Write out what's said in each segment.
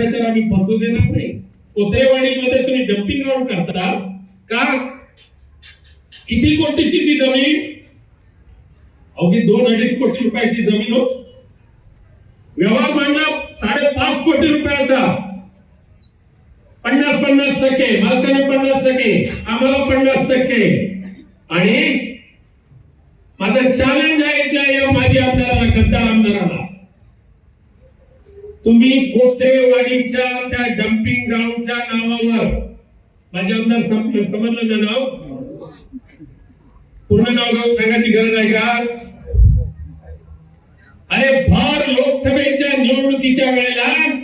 भ्रष्टाचार आम्ही फसू देणार नाही कोत्रेवाडीमध्ये तुम्ही डम्पिंग ग्राउंड करता का? किती कोटीची ती जमीन? अवघी दोन अडीच कोटी रुपयाची जमीन हो. व्यवहार मांडला साडेपाच कोटी रुपयाचा. पन्नास पन्नास टक्के मालकाने पन्नास टक्के आम्हाला पन्नास टक्के. आणि माझं चॅलेंज आहे इथल्या या माजी तुम्ही कोत्रेवाडीच्या त्या डम्पिंग ग्राउंडच्या नावावर माझे आमदार समजलं ना नाव? पूर्ण नाव गाव सांगायची गरज आहे का? अरे फार लोकसभेच्या निवडणुकीच्या वेळेला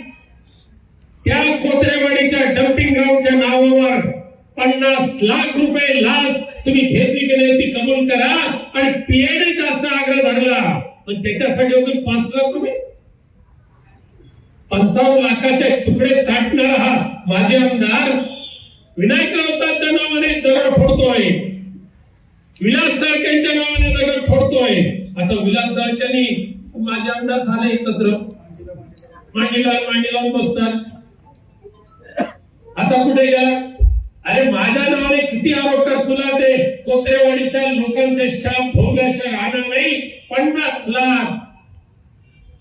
त्या कोत्रेवाडीच्या डम्पिंग ग्राउंडच्या नावावर पन्नास लाख रुपये लाच तुम्ही घेतली गेले ती कबूल करा आणि पीएडीचा जास्त आग्रह धरला. पण त्याच्यासाठी अजून पाच लाख रुपये? पंचावन्न लाखाचे तुकडे चाटणारा हा माजी आमदार विनायक नावाने दगड फोडतोय. विलास साळकेंच्या नावाने दगड फोडतोय. आता विलास साळकेंनी माझे आमदार झाले एकत्र. मांडीला मांडी लावून बसतात. आता कुठे गेला? अरे माझ्या नावाने किती आरोप कर तुला ते. कोकरेवाडीच्या लोकांचे श्याम भोगल्याशिवाय राहणार नाही पन्नास लाख.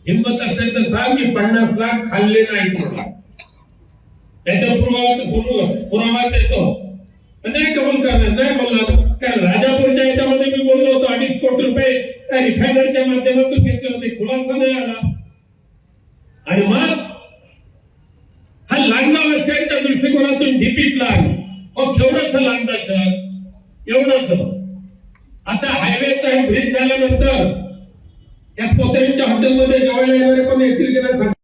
हिंमत असेल तर सांग मी पन्नास लाख खाल्ले नाही. त्याचा पुरावा पुरावा देतो. नाही कबूल करणार नाही बोलणार कारण राजापूरच्या याच्यामध्ये मी बोललो होतो अडीच कोटी रुपये त्या रिफायनरच्या माध्यमातून घेतले होते. खुलासा नाही आला. आणि मग हा लांडा वर्षाच्या दृष्टिकोनातून डीपी प्लान अहो केवढंच लांडा शहर एवढंच आता हायवेचा ब्रिज झाल्यानंतर या पोत्रेंच्या हॉटेलमध्ये जेवायला येणारे पण येतील की नाही